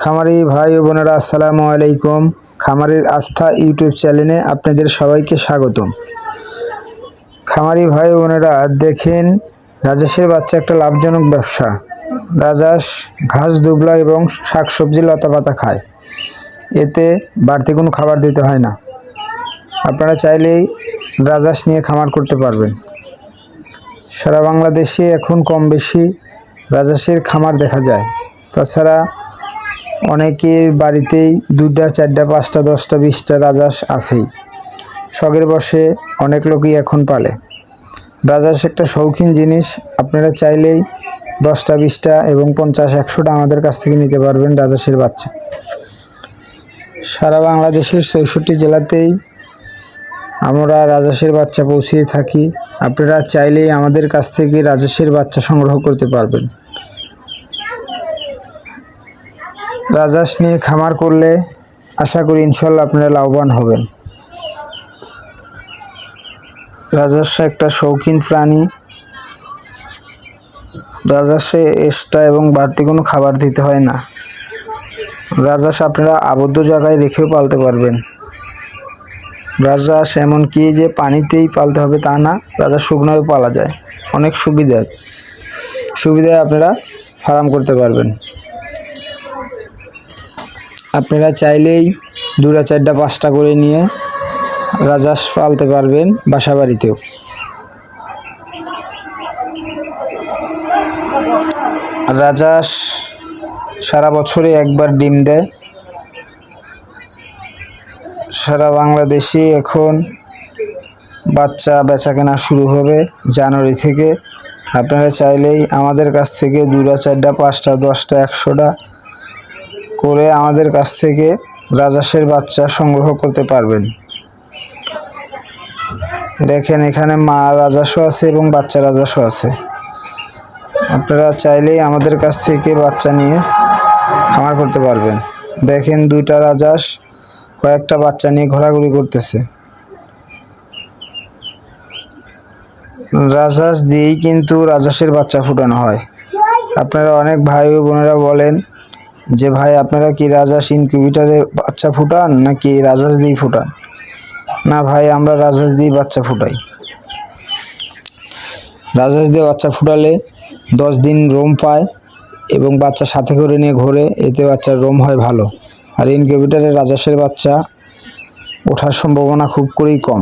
খামারি ভাই ও বোনেরা, আসসালামু আলাইকুম। খামারের আস্থা ইউটিউব চ্যানেলে আপনাদের সবাইকে স্বাগতম। খামারি ভাই বোনেরা, দেখেন রাজহাঁসের বাচ্চা একটা লাভজনক ব্যবসা। রাজহাঁস ঘাস, দুবলা এবং শাকসবজি লতা পাতা খায়। এতে বাড়তি কোনো খাবার দিতে হয় না। আপনারা চাইলেই রাজহাঁস নিয়ে খামার করতে পারবেন। সারা বাংলাদেশে এখন কম বেশি রাজাসের খামার দেখা যায়। তাছাড়া অনেকের বাড়িতেই দুটা চারটা, পাঁচটা, দশটা, বিশটা রাজহাঁস আছেই। শখের বসে অনেক লোকই এখন পালে। রাজহাঁস একটা শৌখিন জিনিস, আপনারা চাইলেই দশটা, বিশটা এবং পঞ্চাশ, একশোটা আমাদের কাছ থেকে নিতে পারবেন রাজহাঁসের বাচ্চা। সারা বাংলাদেশের চৌষট্টি জেলাতেই আমরা রাজহাঁসের বাচ্চা পৌঁছিয়ে থাকি। আপনারা চাইলেই আমাদের কাছ থেকে রাজহাঁসের বাচ্চা সংগ্রহ করতে পারবেন। রাজহাঁস নিয়ে খামার করলে আশা করি ইনশাল্লাহ আপনারা লাভবান হবেন। রাজহাঁস একটা শৌখিন প্রাণী। রাজহাঁসে এক্সট্রা এবং বাড়তি কোনো খাবার দিতে হয় না। রাজহাঁস আপনারা আবদ্ধ জায়গায় রেখেও পালতে পারবেন। রাজহাঁস এমনকি যে পানিতেই পালতে হবে তা না, রাজহাঁস শুকনোভাবে পালা যায়। অনেক সুবিধা, সুবিধায় আপনারা ফার্ম করতে পারবেন। আপনারা চাইলেই দুটা চারটা, পাঁচটা করে নিয়ে রাজহাঁস পালতে পারবেন বাসা বাড়িতেও। রাজহাঁস সারা বছরে একবার ডিম দেয়। সারা বাংলাদেশে এখন বাচ্চা বেচা কেনা শুরু হবে জানুয়ারি থেকে। আপনারা চাইলেই আমাদের কাছ থেকে দুটা চারটা, পাঁচটা, দশটা, একশোটা করে আমাদের কাছ থেকে রাজহাঁসের বাচ্চা সংগ্রহ করতে পারবেন। দেখেন এখানে মা রাজহাঁসও আছে এবং বাচ্চা রাজহাঁসও আছে। আপনারা চাইলেই আমাদের কাছ থেকে বাচ্চা নিয়ে খামার করতে পারবেন। দেখেন দুইটা রাজাস কয়েকটা বাচ্চা নিয়ে ঘোরাঘুরি করতেছে। রাজহাঁস দিয়েই কিন্তু রাজহাঁসের বাচ্চা ফুটানো হয়। আপনারা অনেক ভাই বোনেরা বলেন যে ভাই, আপনারা কি রাজহাঁস ইনকিউবেটারে বাচ্চা ফুটান নাকি রাজহাঁস দিয়ে ফুটান? না ভাই, আমরা রাজহাঁস দিয়ে বাচ্চা ফুটাই। রাজহাঁস দিয়ে বাচ্চা ফুটালে দশ দিন রোম পায় এবং বাচ্চা সাথে করে নিয়ে ঘোরে, এতে বাচ্চার রোম হয় ভালো। আর ইনকিউবেটারে রাজহাঁসের বাচ্চা ওঠার সম্ভাবনা খুব করেই কম।